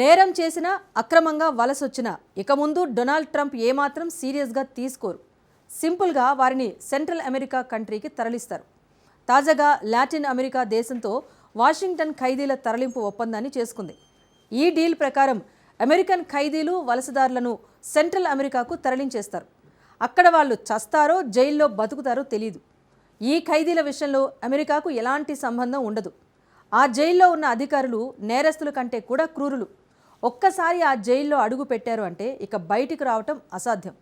నేరం చేసిన అక్రమంగా వలసొచ్చిన ఇక ముందు డొనాల్డ్ ట్రంప్ ఏమాత్రం సీరియస్గా తీసుకోరు. సింపుల్గా వారిని సెంట్రల్ అమెరికా కంట్రీకి తరలిస్తారు. తాజాగా లాటిన్ అమెరికా దేశంతో వాషింగ్టన్ ఖైదీల తరలింపు ఒప్పందాన్ని చేసుకుంది. ఈ డీల్ ప్రకారం అమెరికన్ ఖైదీలు వలసదారులను సెంట్రల్ అమెరికాకు తరలించేస్తారు. అక్కడ వాళ్ళు చస్తారో జైల్లో బతుకుతారో తెలియదు ఈ ఖైదీల విషయంలో అమెరికాకు ఎలాంటి సంబంధం ఉండదు. ఆ జైల్లో ఉన్న అధికారులు నేరస్తుల కంటే కూడా క్రూరులు. ఒక్కసారి ఆ జైల్లో అడుగు పెట్టారు అంటే ఇక బయటికి రావటం అసాధ్యం.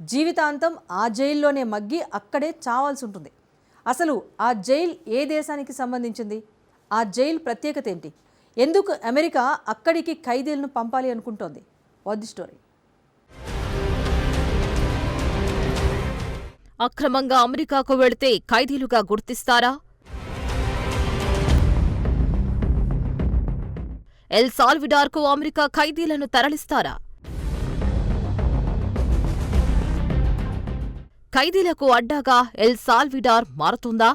జీవితాంతం ఆ జైల్లోనే మగ్గి అక్కడే చావాల్సి ఉంటుంది. అసలు ఆ జైల్ ఏ దేశానికి సంబంధించింది? ఆ జైల్ ప్రత్యేకత ఏంటి? ఎందుకు అమెరికా అక్కడికి ఖైదీలను పంపాలి అనుకుంటోంది? వద్ది స్టోరీ? అక్రమంగా అమెరికాకు వెళితే ఖైదీలుగా గుర్తిస్తారా? ఎల్ సాల్విడార్కు అమెరికా ఖైదీలను తరలిస్తారా? ఖైదీలకు అడ్డాగా ఎల్ సాల్విడార్ మారుతుందా?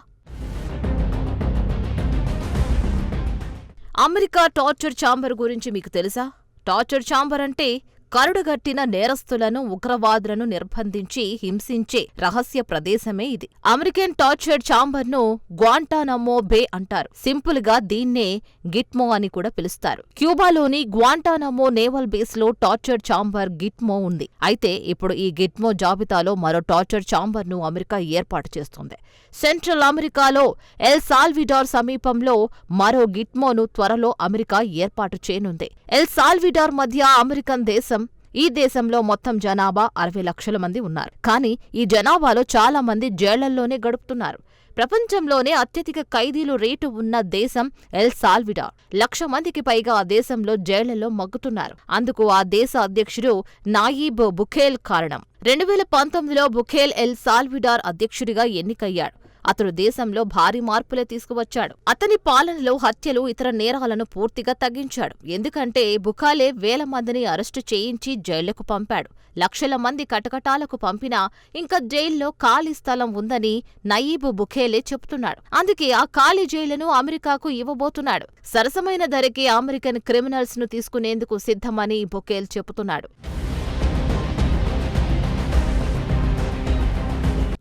అమెరికా టార్చర్ ఛాంబర్ గురించి మీకు తెలుసా? టార్చర్ ఛాంబర్ అంటే కరుడుగట్టిన నేరస్తులను ఉగ్రవాదులను నిర్బంధించి హింసించే రహస్య ప్రదేశమే ఇది. అమెరికన్ టార్చర్ ఛాంబర్ను గ్వాంటానమో బే అంటారు. సింపుల్గా దీన్నే గిట్మో అని కూడా పిలుస్తారు. క్యూబాలోని గ్వాంటానమో నేవల్ బేస్లో టార్చర్డ్ టార్చర్ ఛాంబర్ గిట్మో ఉంది. అయితే ఇప్పుడు ఈ గిట్మో జాబితాలో మరో టార్చర్ ఛాంబర్ను అమెరికా ఏర్పాటు చేస్తుంది. సెంట్రల్ అమెరికాలో ఎల్ సాల్విడార్ సమీపంలో మరో గిట్మోను త్వరలో అమెరికా ఏర్పాటు చేయనుంది. ఎల్ సాల్విడార్ మధ్య అమెరికన్ దేశం ఈ దేశంలో మొత్తం జనాభా అరవై లక్షల మంది ఉన్నారు. కానీ ఈ జనాభాలో చాలా మంది జైళ్ళల్లోనే గడుపుతున్నారు. ప్రపంచంలోనే అత్యధిక ఖైదీలు రేటు ఉన్న దేశం ఎల్ సాల్విడార్. లక్ష మందికి పైగా ఆ దేశంలో జైళ్ళలో మగ్గుతున్నారు. అందుకు ఆ దేశ అధ్యక్షుడు నాయీబ్ బుఖేల్ కారణం. రెండు వేల పంతొమ్మిదిలో బుఖేల్ ఎల్ సాల్విడార్ అధ్యక్షుడిగా ఎన్నికయ్యాడు. అతడు దేశంలో భారీ మార్పులే తీసుకువచ్చాడు. అతని పాలనలో హత్యలు ఇతర నేరాలను పూర్తిగా తగ్గించాడు. ఎందుకంటే బుకాలే వేల మందిని అరెస్టు చేయించి జైళ్ళకు పంపాడు. లక్షల మంది కటకటాలకు పంపినా ఇంకా జైల్లో ఖాళీ స్థలం ఉందని నయీబ్ బుఖేలే చెబుతున్నాడు. అందుకే ఆ ఖాళీ జైలును అమెరికాకు ఇవ్వబోతున్నాడు. సరసమైన ధరకి అమెరికన్ క్రిమినల్స్ను తీసుకునేందుకు సిద్ధమని బుఖేల్ చెబుతున్నాడు.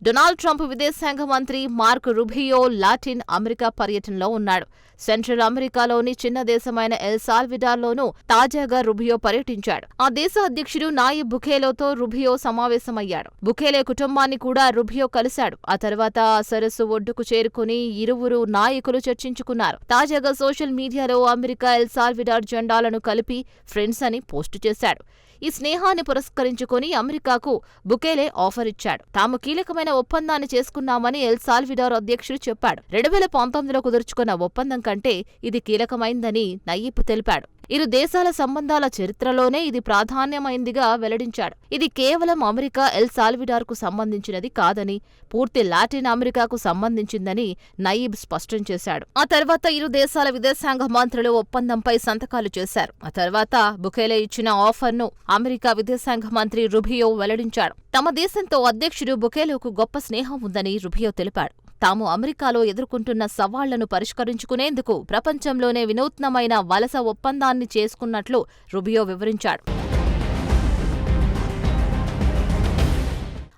డొనాల్డ్ ట్రంప్ విదేశాంగ మంత్రి మార్క్ రుబియో లాటిన్ అమెరికా పర్యటనలో ఉన్నాడు. సెంట్రల్ అమెరికాలోని చిన్న దేశమైన ఎల్ సాల్విడార్లోనూ తాజాగా రుబియో పర్యటించాడు. ఆ దేశ అధ్యక్షుడు నాయి బుఖేలోతో రుబియో సమావేశమయ్యాడు బుఖేలే కుటుంబాన్ని కూడా రుబియో కలిశాడు. ఆ తర్వాత ఆ సరస్సు ఒడ్డుకు చేరుకుని ఇరువురు నాయకులు చర్చించుకున్నారు. తాజాగా సోషల్ మీడియాలో అమెరికా ఎల్ సాల్విడార్ జెండాలను కలిపి ఫ్రెండ్స్ అని పోస్టు చేశాడు. ఈ స్నేహాన్ని పురస్కరించుకుని అమెరికాకు బుకేలే ఆఫర్ ఇచ్చాడు. తాము కీలకమైన ఒప్పందాన్ని చేసుకున్నామని ఎల్ సాల్విడార్ అధ్యక్షుడు చెప్పాడు. రెండు వేల పంతొమ్మిదిలో కుదుర్చుకున్న ఒప్పందం కంటే ఇది కీలకమైందని నయీబ్ తెలిపాడు. ఇరు దేశాల సంబంధాల చరిత్రలోనే ఇది ప్రాధాన్యమైందిగా వెల్లడించాడు. ఇది కేవలం అమెరికా ఎల్ సాల్విడార్కు సంబంధించినది కాదని పూర్తి లాటిన్ అమెరికాకు సంబంధించిందని నయీబ్ స్పష్టం చేశాడు. ఆ తర్వాత ఇరు దేశాల విదేశాంగ మంత్రులు ఒప్పందంపై సంతకాలు చేశారు. ఆ తర్వాత బుకేలే ఇచ్చిన ఆఫర్ను అమెరికా విదేశాంగ మంత్రి రుబియో వెల్లడించాడు. తమ దేశంతో అధ్యక్షుడు బుకేలోకు గొప్ప స్నేహం ఉందని రుబియో తెలిపాడు. తాము అమెరికాలో ఎదుర్కొంటున్న సవాళ్ళను పరిష్కరించుకునేందుకు ప్రపంచంలోనే వినూత్నమైన వలస ఒప్పందాన్ని చేసుకున్నట్లు రుబియో వివరించాడు.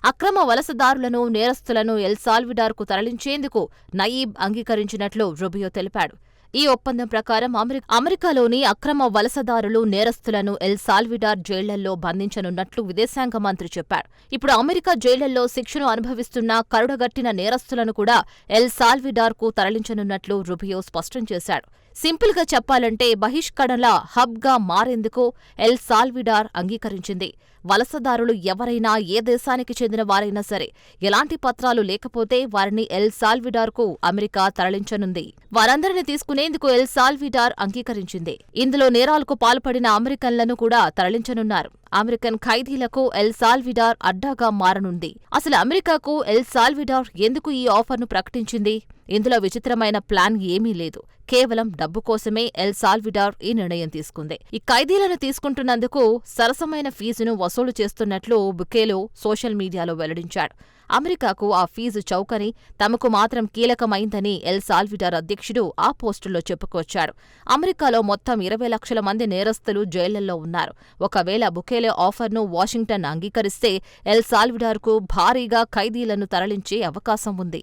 అక్రమ వలసదారులను నేరస్తులను ఎల్సాల్విడార్కు తరలించేందుకు నయీబ్ అంగీకరించినట్లు రుబియో తెలిపాడు. ఈ ఒప్పందం ప్రకారం అమెరికాలోని అక్రమ వలసదారులు నేరస్తులను ఎల్ సాల్విడార్ జైళ్ళలో బంధించనున్నట్లు విదేశాంగ మంత్రి చెప్పారు. ఇప్పుడు అమెరికా జైళ్ళలో శిక్షను అనుభవిస్తున్న కరుడగట్టిన నేరస్తులను కూడా ఎల్ సాల్విడార్కు తరలించనున్నట్లు రుబియో స్పష్టం చేశాడు. సింపుల్గా చెప్పాలంటే బహిష్కరణల హబ్గా మారేందుకు ఎల్ సాల్విడార్ అంగీకరించింది. వలసదారులు ఎవరైనా ఏ దేశానికి చెందిన వారైనా సరే ఎలాంటి పత్రాలు లేకపోతే వారిని ఎల్ సాల్విడార్కు అమెరికా తరలించనుంది. వారందరిని తీసుకునేందుకు ఎల్ సాల్విడార్ అంగీకరించింది. ఇందులో నేరాలకు పాల్పడిన అమెరికన్లను కూడా తరలించనున్నారు. అమెరికన్ ఖైదీలకు ఎల్ సాల్విడార్ అడ్డాగా మారనుంది. అసలు అమెరికాకు ఎల్ సాల్విడార్ ఎందుకు ఈ ఆఫర్ను ప్రకటించింది? ఇందులో విచిత్రమైన ప్లాన్ ఏమీ లేదు. కేవలం డబ్బు కోసమే ఎల్ సాల్విడార్ ఈ నిర్ణయం తీసుకుంది. ఈ ఖైదీలను తీసుకుంటున్నందుకు సరసమైన ఫీజును వసూలు చేస్తున్నట్లు బుకేలో సోషల్ మీడియాలో వెల్లడించాడు. అమెరికాకు ఆ ఫీజు చౌకని తమకు మాత్రం కీలకమైందని ఎల్ సాల్విడార్ అధ్యక్షుడు ఆ పోస్టులో చెప్పుకొచ్చాడు అమెరికాలో మొత్తం ఇరవై లక్షల మంది నేరస్తులు జైళ్ళలో ఉన్నారు. ఒకవేళ బుకేలే ఆఫర్ను వాషింగ్టన్ అంగీకరిస్తే ఎల్ సాల్విడార్కు భారీగా ఖైదీలను తరలించే అవకాశం ఉంది.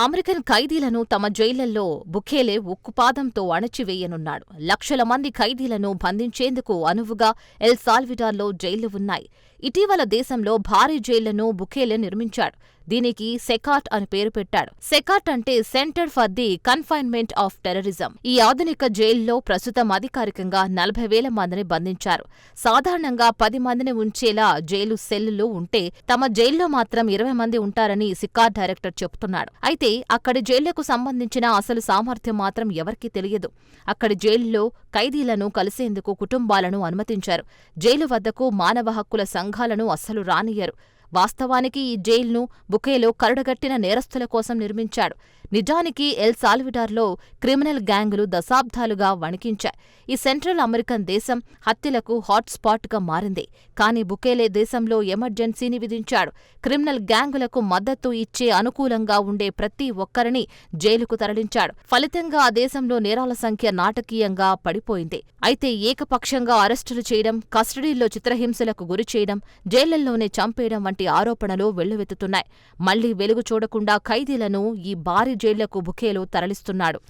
అమెరికన్ ఖైదీలను తమ జైళ్ళలో బుఖేలే ఉక్కుపాదంతో అణచివేయనున్నాడు. లక్షల మంది ఖైదీలను బంధించేందుకు అనువుగా ఎల్ సాల్విడార్లో జైళ్ళు ఉన్నాయి. ఇటీవల దేశంలో భారీ జైళ్ళను బుఖేలే నిర్మించాడు. దీనికి సెకాట్ అని పేరు పెట్టాడు. సెకాట్ అంటే centre for the confinement of terrorism. ఈ ఆధునిక జైల్లో ప్రస్తుతం అధికారికంగా నలభై వేల మందిని బంధించారు. సాధారణంగా పది మందిని ఉంచేలా జైలు సెల్లులు ఉంటే తమ జైల్లో మాత్రం ఇరవై మంది ఉంటారని సికార్ డైరెక్టర్ చెబుతున్నాడు. అయితే అక్కడి జైళ్ళకు సంబంధించిన అసలు సామర్థ్యం మాత్రం ఎవరికీ తెలియదు. అక్కడి జైల్లో ఖైదీలను కలిసేందుకు కుటుంబాలను అనుమతించారు. జైలు వద్దకు మానవ హక్కుల సంఘాలను అస్సలు రానియ్యరు. వాస్తవానికి ఈ జైలును బుకేలో కరడగట్టిన నేరస్తుల కోసం నిర్మించాడు. నిజానికి ఎల్ సాల్విడార్లో క్రిమినల్ గ్యాంగులు దశాబ్దాలుగా వణికించాయి. ఈ సెంట్రల్ అమెరికన్ దేశం హత్యలకు హాట్స్పాట్గా మారింది. కానీ బుకేలే దేశంలో ఎమర్జెన్సీని విధించాడు. క్రిమినల్ గ్యాంగులకు మద్దతు ఇచ్చే అనుకూలంగా ఉండే ప్రతి ఒక్కరిని జైలుకు తరలించాడు. ఫలితంగా ఆ దేశంలో నేరాల సంఖ్య నాటకీయంగా పడిపోయింది. అయితే ఏకపక్షంగా అరెస్టులు చేయడం కస్టడీల్లో చిత్రహింసలకు గురి చేయడం జైళ్ళలోనే చంపేయడం వంటి ఆరోపణలు వెల్లువెత్తుతున్నాయి. మళ్ళీ వెలుగు చూడకుండా ఖైదీలను ఈ భారీ జైళ్ళకు బుకేలో తరలిస్తున్నాడు.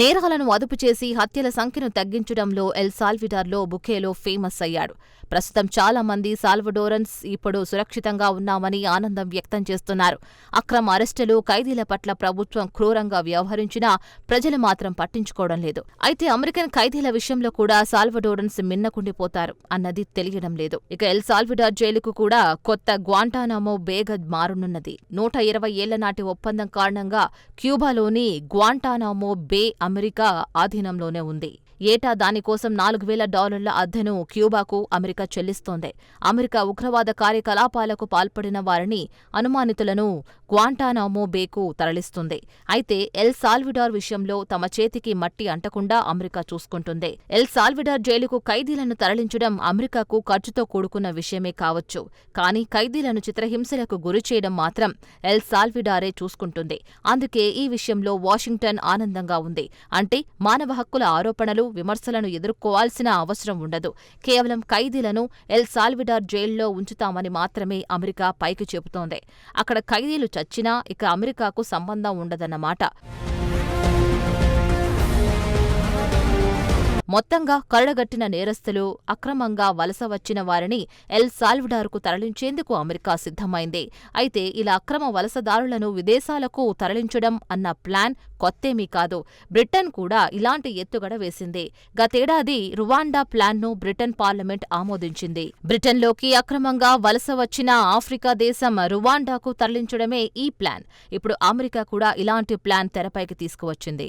నేరాలను అదుపు చేసి హత్యల సంఖ్యను తగ్గించడంలో ఎల్ సాల్విడార్లో బుకేలో ఫేమస్ అయ్యాడు. ప్రస్తుతం చాలా మంది సాల్వడోరన్స్ ఇప్పుడు సురక్షితంగా ఉన్నామని ఆనందం వ్యక్తం చేస్తున్నారు. అక్రమ అరెస్టులు ఖైదీల పట్ల ప్రభుత్వం క్రూరంగా వ్యవహరించినా ప్రజలు మాత్రం పట్టించుకోవడం లేదు. అయితే అమెరికన్ ఖైదీల విషయంలో కూడా సాల్వడోరన్స్ మిన్నకుండిపోతారు అన్నది తెలియడం లేదు. ఇక ఎల్ సాల్విడార్ జైలుకు కూడా కొత్త గ్వాంటానామో బేగద్ మారనున్నది. నూట ఇరవై ఏళ్ళ నాటి ఒప్పందం కారణంగా క్యూబాలోని గ్వాంటానామో బే అమెరికా ఆధీనంలోనే ఉంది. ఏటా దానికోసం నాలుగు వేల డాలర్ల అద్దెను క్యూబాకు అమెరికా చెల్లిస్తోంది. అమెరికా ఉగ్రవాద కార్యకలాపాలకు పాల్పడిన వారిని అనుమానితులను గ్వాంటానామో బేకు తరలిస్తుంది. అయితే ఎల్ సాల్విడార్ విషయంలో తమ చేతికి మట్టి అంటకుండా అమెరికా చూసుకుంటుంది. ఎల్ సాల్విడార్ జైలుకు ఖైదీలను తరలించడం అమెరికాకు ఖర్చుతో కూడుకున్న విషయమే కావచ్చు. కానీ ఖైదీలను చిత్రహింసలకు గురిచేయడం మాత్రం ఎల్ సాల్విడారే చూసుకుంటుంది. అందుకే ఈ విషయంలో వాషింగ్టన్ ఆనందంగా ఉంది. అంటే మానవ హక్కుల ఆరోపణలు విమర్శలను ఎదుర్కోవాల్సిన అవసరం ఉండదు. కేవలం ఖైదీలను ఎల్ సాల్విడార్ జైల్లో ఉంచుతామని మాత్రమే అమెరికా పైకి చెబుతోంది. అక్కడ ఖైదీలు చచ్చినా ఇక అమెరికాకు సంబంధం ఉండదన్నమాట. మొత్తంగా కరడగట్టిన నేరస్తులు అక్రమంగా వలస వచ్చిన వారిని ఎల్ సాల్వడార్కు తరలించేందుకు అమెరికా సిద్ధమైంది. అయితే ఇలా అక్రమ వలసదారులను విదేశాలకు తరలించడం అన్న ప్లాన్ కొత్తేమీ కాదు. బ్రిటన్ కూడా ఇలాంటి ఎత్తుగడ వేసింది. గతేడాది రువాండా ప్లాన్ను బ్రిటన్ పార్లమెంట్ ఆమోదించింది. బ్రిటన్లోకి అక్రమంగా వలస వచ్చిన ఆఫ్రికా దేశం రువాండాకు తరలించడమే ఈ ప్లాన్. ఇప్పుడు అమెరికా కూడా ఇలాంటి ప్లాన్ తెరపైకి తీసుకువచ్చింది.